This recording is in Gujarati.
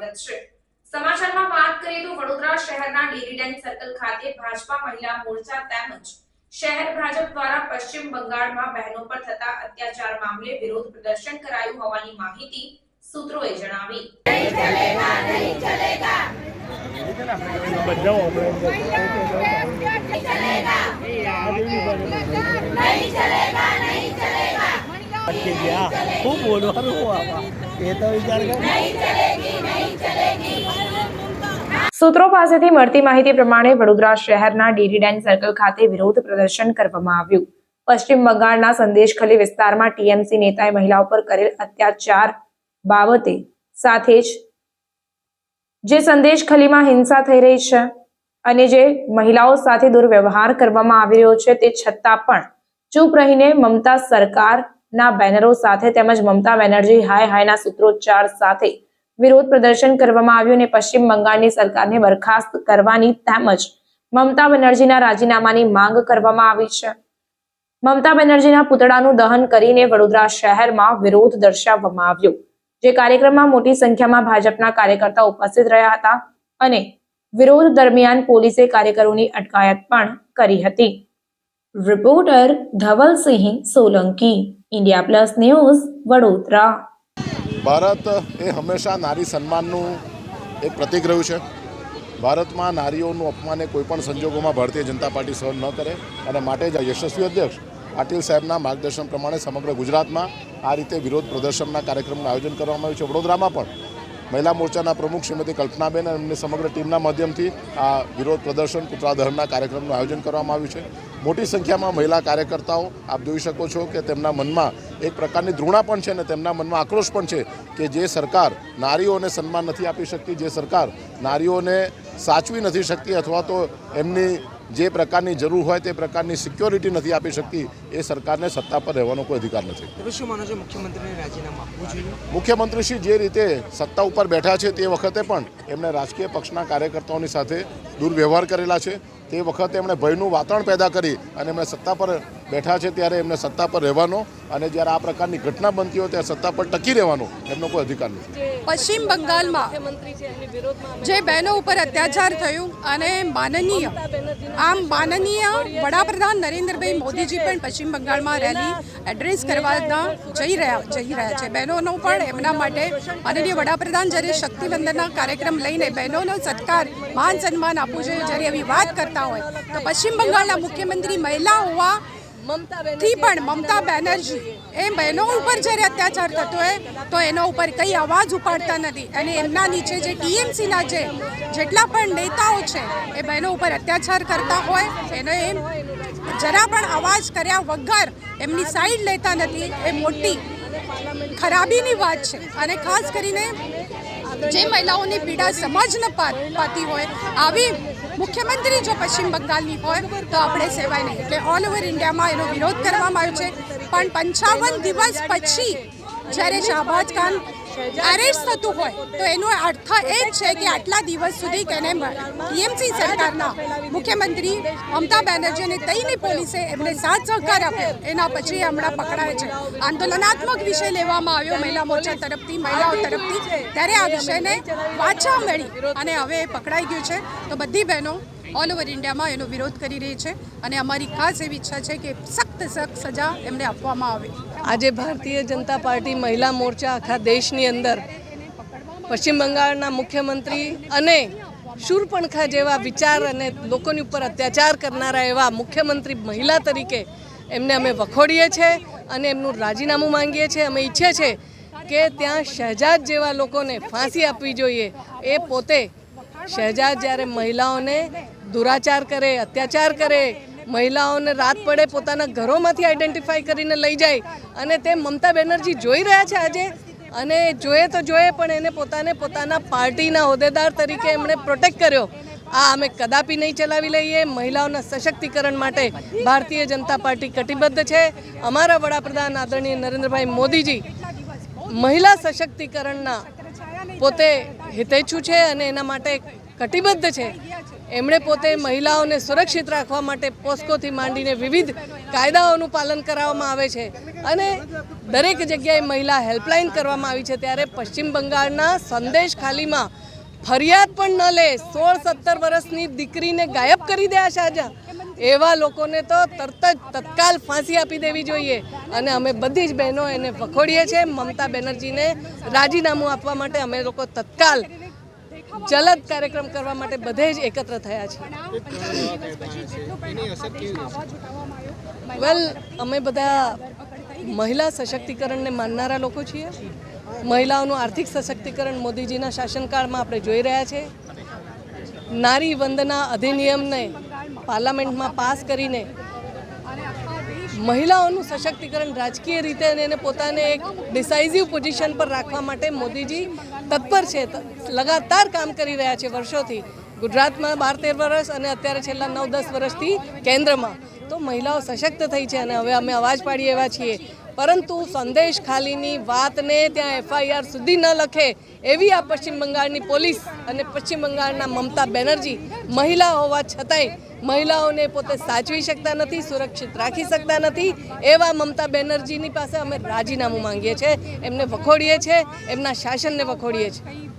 સ્વાગત છે. સમાચારમાં વાત કરીએ તો વડોદરા શહેરના ડેરી સર્કલ ખાતે ભાજપા મહિલા મોરચા તેમજ શહેર ભાજપ દ્વારા પશ્ચિમ બંગાળમાં બહેનો પર થતા અત્યાચાર મામલે વિરોધ પ્રદર્શન કરાયું હોવાની માહિતી સૂત્રોએ જણાવી. નહીં ચલેગા. નહીં અટકી સૂત્રો પાસેથી મળતી માહિતી પ્રમાણે વડોદરા શહેરના ડેરીડાઇન સર્કલ ખાતે વિરોધ પ્રદર્શન કરવામાં આવ્યું. પશ્ચિમ બંગાળના સંદેશખલી વિસ્તારમાં ટીએમસી નેતાએ મહિલાઓ પર કરેલ અત્યાચાર બાબતે સાથે જ જે સંદેશખલીમાં હિંસા થઈ રહી છે અને જે મહિલાઓ સાથે દુર્વ્યવહાર કરવામાં આવી રહ્યો છે તે છતાં પણ ચૂપ રહીને મમતા સરકારના બેનરો સાથે તેમજ મમતા બેનર્જી હાય હાયના સૂત્રોચ્ચાર સાથે વિરોધ પ્રદર્શન કરવામાં આવ્યું અને પશ્ચિમ બંગાળની સરકારને બરખાસ્ત કરવાની તેમજ મમતા બેનર્જીના રાજીનામાની માંગ કરવામાં આવી છે. મમતા બેનર્જીના પુતળાનું દહન કરીને વડોદરા શહેરમાં વિરોધ દર્શાવવામાં આવ્યો, જે કાર્યક્રમમાં મોટી સંખ્યામાં ભાજપના કાર્યકર્તાઓ ઉપસ્થિત રહ્યા હતા અને વિરોધ દરમિયાન પોલીસે કાર્યકરોની અટકાયત પણ કરી હતી. Reporter Dhavalsinh Solanki India plus news Vadodara Bharat એ હંમેશા નારી સન્માનનું એક પ્રતિક રહ્યું છે. ભારતમાં નારીઓનું અપમાન એ કોઈપણ સંજોગોમાં ભારતીય જનતા પાર્ટી સહન ન કરે અને માટે જ યશસ્વી અધ્યક્ષ પાટીલ સાહેબના માર્ગદર્શન પ્રમાણે સમગ્ર ગુજરાતમાં આ રીતે વિરોધ પ્રદર્શનના કાર્યક્રમનું આયોજન કરવામાં આવ્યું છે. વડોદરામાં પણ મહિલા મોરચાના પ્રમુખ શ્રીમતી કલ્પનાબેન અને એમની સમગ્ર ટીમના માધ્યમથી આ વિરોધ પ્રદર્શન પુતળા દહનના કાર્યક્રમનું આયોજન કરવામાં આવ્યું છે. મોટી સંખ્યામાં મહિલા કાર્યકર્તાઓ, આપ જોઈ શકો છો કે તેમના મનમાં એક પ્રકારની ધૃણા પણ છે અને તેમના મનમાં આક્રોશ પણ છે કે જે સરકાર નારીઓને સન્માન નથી આપી શકતી, જે સરકાર નારીઓને સાચવી નથી શકતી અથવા તો એમની જે પ્રકારની જરૂર હોય તે પ્રકારની સિક્યોરિટી નથી આપી શકતી એ સરકારને સત્તા પર રહેવાનો કોઈ અધિકાર નથી. તમે શું માનો છો મુખ્યમંત્રીને રાજીનામું આપવું જોઈએ? મુખ્યમંત્રીશ્રી જે રીતે સત્તા ઉપર બેઠા છે તે વખતે પણ એમણે રાજકીય પક્ષના કાર્યકર્તાઓની સાથે દુર્વ્યવહાર કરેલા છે. તે વખતે એમણે ભયનું વાતાવરણ પેદા કરી અને એમણે સત્તા પર બેઠા છે ત્યારે એમને સત્તા પર રહેવાનો અને જ્યારે આ પ્રકારની ઘટના બનતી હોય ત્યારે સત્તા પર ટકી રહેવાનો એમનો કોઈ અધિકાર નથી. પશ્ચિમ બંગાળમાં જે બહેનો ઉપર અત્યાચાર થયું અને માનનીય આમ માનનીય વડાપ્રધાન નરેન્દ્રભાઈ મોદીજી પણ પશ્ચિમ બંગાળમાં રેલી એડ્રેસ કરવાના જઈ રહ્યા જઈ રહ્યા છે. બહેનોનો પણ એમના માટે માનનીય વડાપ્રધાન જ્યારે શક્તિવંદનના કાર્યક્રમ લઈને બહેનોનો સત્કાર માન સન્માન આપવું જોઈએ જ્યારે એવી વાત કરતા હોય તો પશ્ચિમ બંગાળના મુખ્યમંત્રી મહિલા હોવા થી પણ મમતા બેનર્જી એ બહેનો ઉપર જ્યારે અત્યાચાર થતો હોય તો એના ઉપર કંઈ અવાજ ઉપાડતા નથી. અને એમના નીચે જે ટીએમસીના જે જેટલા પણ નેતાઓ છે એ બહેનો ઉપર અત્યાચાર કરતા હોય એનો એમ જરા પણ અવાજ કર્યા વગર એમની સાઈડ લેતા નથી. એ મોટી ખરાબીની વાત છે. અને ખાસ કરીને જે મહિલાઓની પીડા સમજ ન પાતી હોય આવી મુખ્યમંત્રી જો પશ્ચિમ બંગાળની હોય તો આપણે સેવાય નહીં. એટલે ઓલ ઓવર ઇન્ડિયામાં એનો વિરોધ કરવામાં આવ્યો છે. પણ પંચાવન દિવસ પછી જ્યારે શાહબાજ ખાન એરેસ્ટ થતું હોય, તો એનો અર્થ એ જ છે કે આટલા દિવસ સુધી તેને ટીએમસી સરકારના મુખ્યમંત્રી મમતા બેનર્જી અને તઈની પોલીસે એમને સાથ સહકાર આપ્યો. એના પછી હમણાં પકડાય છે. આંદોલનાત્મક વિષય લેવામાં આવ્યો મહિલા મોરચા તરફથી, મહિલાઓ તરફથી. ત્યારે આ વિષયને પાછા મળી અને હવે એ પકડાઈ ગયું છે. તો બધી બહેનો ઓલ ઓવર ઇન્ડિયામાં એનો વિરોધ કરી રહી છે અને અમારી ખાસ એવી ઈચ્છા છે કે સખ્ત સખ્ત સજા એમને આપવામાં આવે. આજે ભારતીય જનતા પાર્ટી મહિલા મોરચા આખા દેશની અંદર પશ્ચિમ બંગાળના મુખ્યમંત્રી અને શૂરપણખા જેવા વિચાર અને લોકોની ઉપર અત્યાચાર કરનારા એવા મુખ્યમંત્રી મહિલા તરીકે એમને અમે વખોડીએ છીએ અને એમનું રાજીનામું માંગીએ છીએ અમે ઈચ્છીએ છીએ કે ત્યાં શહેજાદ જેવા લોકોને ફાંસી આપવી જોઈએ. એ પોતે શહેજાદ જ્યારે મહિલાઓને દુરાચાર કરે, અત્યાચાર કરે મહિલાઓને રાત પડે પોતાના ઘરોમાંથી આઈડેન્ટિફાઈ કરીને લઈ જાય અને તે મમતા બેનર્જી જોઈ રહ્યા છે આજે. અને જોઈએ તો જોઈએ, પણ એને પોતાને પોતાના પાર્ટીના હોદ્દેદાર તરીકે એમણે પ્રોટેક્ટ કર્યો. આ અમે કદાપી નહીં ચલાવી લઈએ. મહિલાઓના સશક્તિકરણ માટે ભારતીય જનતા પાર્ટી કટિબદ્ધ છે. અમારા વડાપ્રધાન આદરણીય નરેન્દ્રભાઈ મોદીજી મહિલા સશક્તિકરણના પોતે હિતેચ્છુ છે અને એના માટે કટિબદ્ધ છે. એમણે પોતે મહિલાઓને સુરક્ષિત રાખવા માટે પોસ્કોથી માંડીને વિવિધ કાયદાઓનું પાલન કરાવવામાં આવે છે. અને દરેક જગ્યાએ મહિલા હેલ્પલાઇન કરવામાં આવી છે. ત્યારે પશ્ચિમ બંગાળના સંદેશ ખાલીમાં ફરિયાદ પણ ન લે. સોળ સત્તર વર્ષની દીકરીને ગાયબ કરી દે આ શાહજહાં એવા લોકોને તો તરત જ તત્કાલ ફાંસી આપી દેવી જોઈએ. અને અમે બધી જ બહેનો એને વખોડીએ છીએ. મમતા બેનર્જીને રાજીનામું આપવા માટે અમે લોકો તત્કાલ જલદ કાર્યક્રમ કરવા માટે બધે જ એકત્ર થયા છે. વેલ અમે બધા મહિલા સશક્તિકરણને માનનારા લોકો છીએ. મહિલાઓનું આર્થિક સશક્તિકરણ મોદીજીના શાસનકાળમાં આપણે જોઈ રહ્યા છે. નારી વંદના અધિનિયમને પાર્લામેન્ટમાં પાસ કરીને મહિલાઓનું સશક્તિકરણ રાજકીય રીતે અને એને પોતાને એક ડિસાઇઝિવ પોઝિશન પર રાખવા માટે મોદીજી તત્પર છે. લગાતાર કામ કરી રહ્યા છે વર્ષોથી. ગુજરાતમાં બાર તેર વર્ષ અને અત્યારે છેલ્લા નવ દસ વર્ષથી કેન્દ્રમાં. તો મહિલાઓ સશક્ત થઈ છે અને હવે અમે અવાજ પાડીએ એવા છીએ. પરંતુ સંદેશ ખાલીની વાતને ત્યાં એફઆઈઆર સુધી ન લખે એવી આ પશ્ચિમ બંગાળની પોલીસ અને પશ્ચિમ બંગાળના મમતા બેનર્જી મહિલા હોવા છતાંય મહિલાઓને પોતે સાચવી શકતા નથી, સુરક્ષિત રાખી શકતા નથી એવા મમતા બેનર્જીની પાસે અમે રાજીનામું માંગીએ છીએ. એમને વખોડીએ છીએ, એમના શાસનને વખોડીએ છીએ.